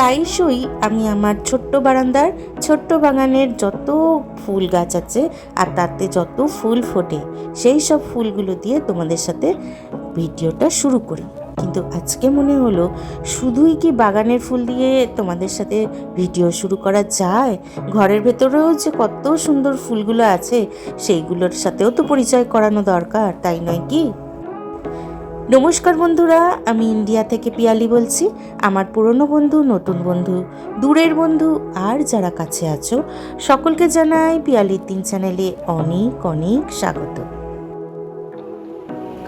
প্রায়শই আমি আমার ছোট্ট বারান্দার ছোট্ট বাগানের যত ফুল গাছ আছে আর তাতে যত ফুল ফোটে, সেই সব ফুলগুলো দিয়ে তোমাদের সাথে ভিডিওটা শুরু করি। কিন্তু আজকে মনে হলো, শুধুই কি বাগানের ফুল দিয়ে তোমাদের সাথে ভিডিও শুরু করা যায়? ঘরের ভেতরেও যে কত সুন্দর ফুলগুলো আছে, সেইগুলোর সাথেও তো পরিচয় করানো দরকার, তাই নয় কি? নমস্কার বন্ধুরা, আমি ইন্ডিয়া থেকে পিয়ালি বলছি, আমার পুরনো বন্ধু, নতুন বন্ধু, দূরের বন্ধু, আর যারা কাছে আছো, সকলকে জানাই পিয়ালির তিন চ্যানেলে অনেক অনেক স্বাগত।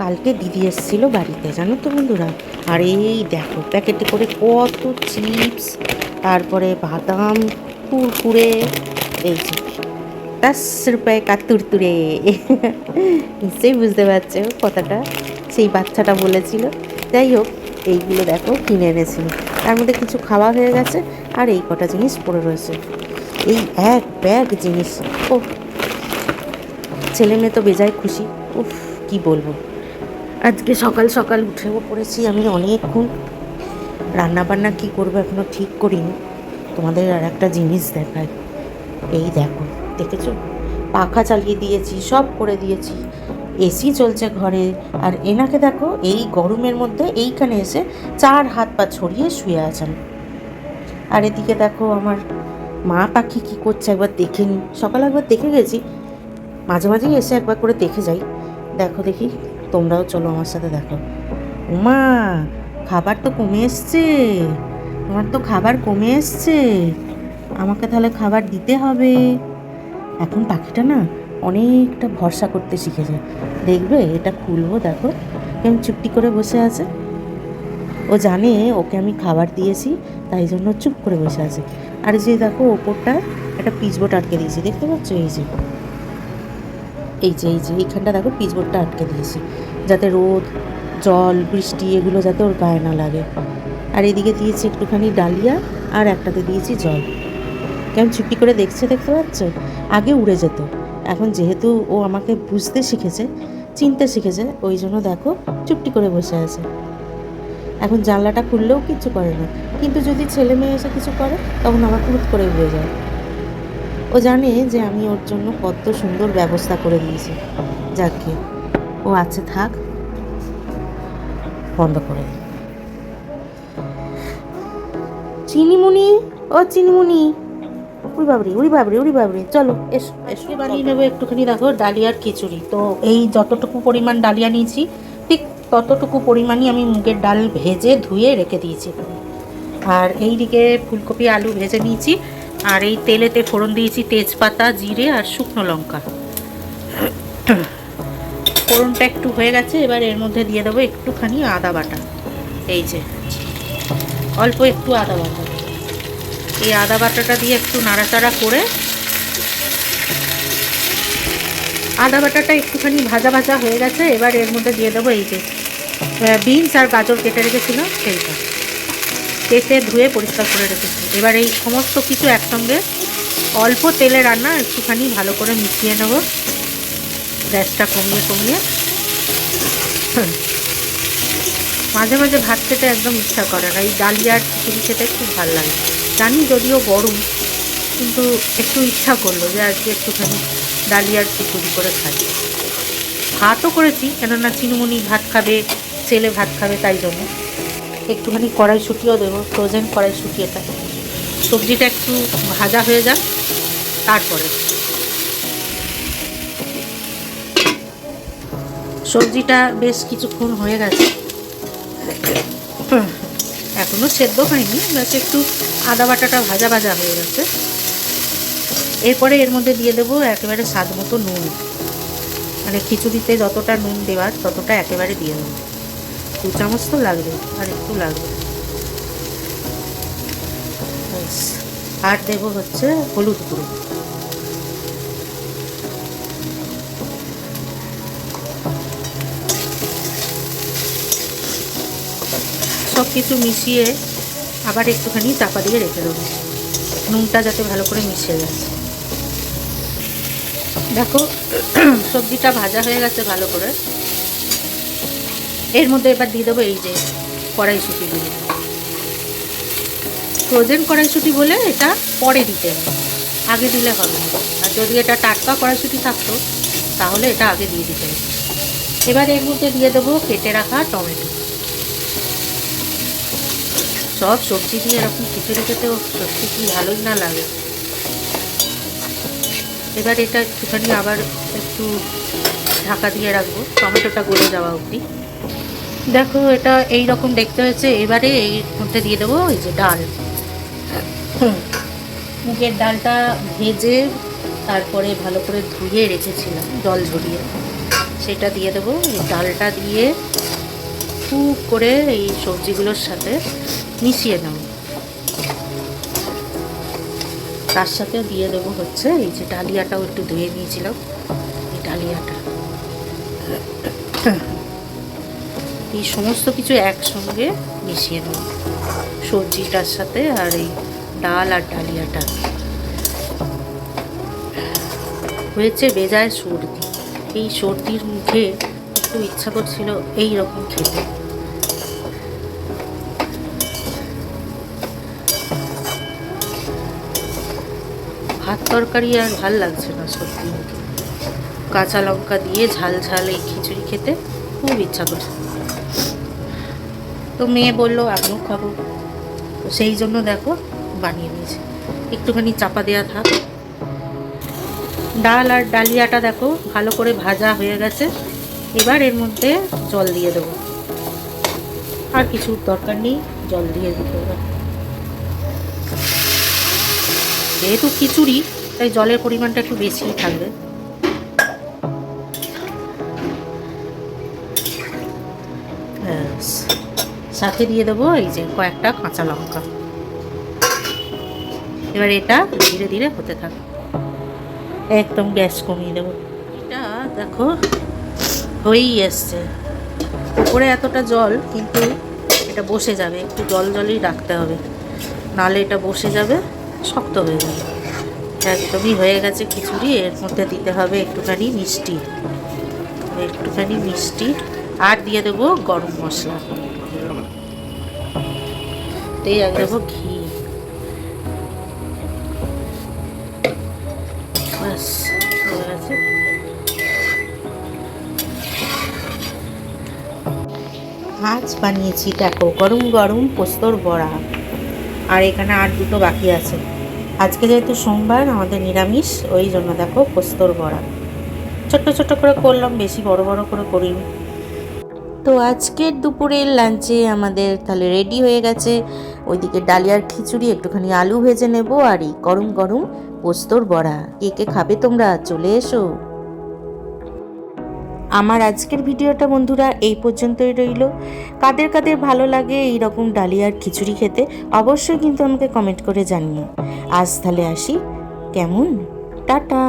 কালকে দিদি এসেছিল বাড়িতে, জানো তো বন্ধুরা? আর এই দেখো, প্যাকেটে করে কত চিপস, তারপরে বাদাম, কুরকুরে, এই যে, দশ রুপায় কা তুরতুরে নিশ্চয়ই বুঝতে পারছ কথাটা? সেই বাচ্চাটা বলেছিল। যাই হোক, এইগুলো দেখো কিনে এনেছিল। তার মধ্যে কিছু খাওয়া হয়ে গেছে আর এই কটা জিনিস পড়ে রয়েছে। এই এক ব্যাগ জিনিস। ও ছেলে মেয়ে তো বেজায় খুশি। উফ, কি বলব? আজকে সকাল সকাল উঠেও পড়েছি আমি অনেকক্ষণ। রান্না বান্না কী করব এখনও ঠিক করিনি। তোমাদের আর একটা জিনিস দেখায় এই দেখো, দেখেছ? পাখা চালিয়ে দিয়েছি, সব করে দিয়েছি। এসি চলছে ঘরে। আর এনাকে দেখো, এই গরমের মধ্যে এইখানে এসে চার হাত পা ছড়িয়ে শুয়ে আছেন। আর এদিকে দেখো আমার মা পাখি কি করছে একবার দেখে নি। সকালে একবার দেখে গেছি। মাঝে মাঝেই এসে একবার করে দেখে যাই। দেখো দেখি, তোমরাও চলো আমার সাথে দেখো। উমা, খাবার তো কমে এসছে। তোমার তো খাবার কমে এসছে। আমাকে তাহলে খাবার দিতে হবে। এখন পাখিটা না অনেকটা ভরসা করতে শিখেছে। দেখবে, এটা খুলবো, দেখো। কেমন চুপটি করে বসে আছে? ও জানে ওকে আমি খাবার দিয়েছি, তাই জন্য চুপ করে বসে আছে। আর যে দেখো, ওপরটা একটা পিচবোর্ড আটকে দিয়েছি, দেখতে পাচ্ছ? এই যে। এই যে এই যে, এইখানটা দেখো পিচবোর্ডটা আটকে দিয়েছি। যাতে রোদ, জল, বৃষ্টি, এগুলো যাতে ওর গায়ে না লাগে। আর এদিকে দিয়েছি একটুখানি ডালিয়া, আর একটাতে দিয়েছি জল। কেমন চুপটি করে দেখছে, দেখতে পাচ্ছ? আগে উড়ে যেত। এখন যেহেতু ও আমাকে বুঝতে শিখেছে, চিনতে শিখেছে, ওই জন্য দেখো চুপটি করে বসে আছে। এখন জানলাটা খুললেও কিচ্ছু করে না। কিন্তু যদি ছেলে মেয়ে এসে কিছু করে, তখন আমার হুট করে উড়ে যায়। ও জানে যে আমি ওর জন্য কত সুন্দর ব্যবস্থা করে দিয়েছি। যাকে ও আছে থাক। বন্ধ করে চিনিমুনি, ও চিনিমুনি। উড়ি বাবরি উড়ি বাবরি উড়ি বাবরি। চলো, এসো এসো। বানিয়ে নেব একটুখানি দেখো ডালিয়ার খিচুড়ি। তো এই যতটুকু পরিমাণ ডালিয়া নিয়েছি, ঠিক ততটুকু পরিমাণই আমি মুগের ডাল ভেজে ধুয়ে রেখে দিয়েছি আর এই দিকে ফুলকপি, আলু ভেজে নিয়েছি, আর এই তেলেতে ফোড়ন দিয়েছি তেজপাতা, জিরে আর শুকনো লঙ্কা। ফোড়নটা একটু হয়ে গেছে, এবার এর মধ্যে দিয়ে দেবো একটুখানি আদা বাটা। এই যে, অল্প একটু আদা বাটা। এই আদা বাটাটা দিয়ে একটু নাড়াচাড়া করে আদা বাটাটা একটুখানি ভাজা ভাজা হয়ে গেছে, এবার এর মধ্যে দিয়ে দেবো এই যে বিনস আর গাজর কেটে রেখেছিলাম, সেইটা। কেটে ধুয়ে পরিষ্কার করে রেখেছি এবার এই সমস্ত কিছু একসঙ্গে অল্প তেলে রান্না একটুখানি ভালো করে মিশিয়ে নেব। গ্যাসটা কমিয়ে কমিয়ে। মাঝে মাঝে ভাত খেতে একদম ইচ্ছা করে না। এই ডালিয়ার খিচুড়ি খেতে খুব ভালো লাগে। জানি যদিও গরম, কিন্তু একটু ইচ্ছা করল যে আজকে একটুখানি ডালিয়ার খিচুড়ি করে খাই। ভাতও করেছি, কেননা চিনুমুনি ভাত খাবে, ছেলে ভাত খাবে তাই জন্য। একটুখানি কড়াই কড়াইশুটিও দেবো ফ্রোজেন কড়াই কড়াইশুটি এটা। সবজিটা একটু ভাজা হয়ে যাক, তারপরে। সবজিটা বেশ কিছুক্ষণ হয়ে গেছে। এখনও সেদ্ধ হয়নি ব্যাস একটু আদা বাটাটা ভাজা ভাজা হয়ে গেছে। এরপরে এর মধ্যে দিয়ে দেবো একেবারে স্বাদ মতো নুন। মানে খিচুড়িতে যতটা নুন দেওয়ার, ততটা একেবারে দিয়ে দেবো। দু চামচ তো লাগবে, আর একটু লাগবে। আর দেবো হচ্ছে হলুদ গুঁড়ো। সব কিছু মিশিয়ে আবার একটুখানি চাপা দিয়ে রেখে দেবো। নুনটা যাতে ভালো করে মিশে যায়। দেখো, সবজিটা ভাজা হয়ে গেছে ভালো করে। এর মধ্যে এবার দিয়ে দেবো এই যে কড়াইশুটিগুলো ফ্রোজেন কড়াইশুঁটি বলে এটা পরে দিতে হবে। আগে দিলে হবে না। আর যদি এটা টাটকা কড়াইশুঁটি থাকতো, তাহলে এটা আগে দিয়ে দিতে হবে। এবার এর মধ্যে দিয়ে দেবো কেটে রাখা টমেটো। সব সবজি দিয়ে এরকম খিচুড়ি খেতেও সত্যি কি ভালোই না লাগে। এবার এটা একটুখানি আবার একটু ঢাকা দিয়ে রাখব, টমেটোটা গলে যাওয়া অবধি। দেখো এটা এই রকম দেখতে হয়েছে, এবারে এই মধ্যে দিয়ে দেবো এই যে ডাল। মুগের ডালটা ভেজে তারপরে ভালো করে ধুয়ে রেখেছিলাম, জল ঝরিয়ে। সেটা দিয়ে দেবো, এই ডালটা দিয়ে খুব করে এই সবজিগুলোর সাথে মিশিয়ে নেব তার সাথে দিয়ে দেবো হচ্ছে, এই যে ডালিয়াটাও একটু ধুয়ে নিয়েছিলাম এই ডালিয়াটা। এই সমস্ত কিছু একসঙ্গে মিশিয়ে নেব সবজিটার সাথে আর এই ডাল আর ডালিয়াটা। হয়েছে বেজায় সর্দি। এই সর্দির মুখে একটু ইচ্ছা করছিল এই রকম খেতে। তরকারি আর ভালো লাগছে না সত্যি। কাঁচা লঙ্কা দিয়ে ঝাল ঝাল এই খিচুড়ি খেতে খুব ইচ্ছা করছে। তো মেয়ে বলল, আমিও খাব। তো সেই জন্য দেখো বানিয়ে নিয়েছি একটুখানি চাপা দেওয়া থাক। ডাল আর ডালিয়াটা দেখো ভালো করে ভাজা হয়ে গেছে। এবার এর মধ্যে জল দিয়ে দেবো। আর কিছু দরকার নেই, জল দিয়ে দিতে হবে। যেহেতু খিচুড়ি তাই জলের পরিমাণটা একটু বেশিই থাকবে। সাথে দিয়ে দেবো এই যে কয়েকটা কাঁচা লঙ্কা। এবার এটা ধীরে ধীরে হতে থাকে। একদম গ্যাস কমিয়ে দেবো। এটা দেখো, হয়েই এসছে। উপরে এতটা জল, কিন্তু এটা বসে যাবে। একটু জল জলই রাখতে হবে। নালে এটা বসে যাবে, শক্ত হয়ে যাবে। একদমই হয়ে গেছে খিচুড়ি, এর মধ্যে দিতে হবে একটুখানি মিষ্টি। একটুখানি মিষ্টি, আর দিয়ে দেবো গরম মশলা। দিয়ে দেবো ঘি। ব্যাস, হয়ে গেছে। আজ বানিয়েছি, দেখো, গরম গরম পোস্তর বড়া। আর এখানে আর দুটো বাকি আছে। আজকে যেহেতু সোমবার, আমাদের নিরামিষ, ওই জন্য দেখো পোস্তর বড়া। ছোট্ট ছোট্ট করে করলাম, বেশি বড় বড় করে করিনি। তো আজকের দুপুরের লাঞ্চে আমাদের তাহলে রেডি হয়ে গেছে। ওইদিকে ডালিয়ার খিচুড়ি, একটুখানি আলু ভেজে নেব, আর এই গরম গরম পোস্তর বড়া। কে কে খাবে তোমরা? চলে এসো। আমার আজকের ভিডিওটা বন্ধুরা এই পর্যন্তই রইল। কাদের কাদের ভালো লাগে এই রকম ডালিয়ার খিচুড়ি খেতে, অবশ্যই কিন্তু আমাকে কমেন্ট করে জানিও। আজ তাহলে আসি। কেমন? টাটা।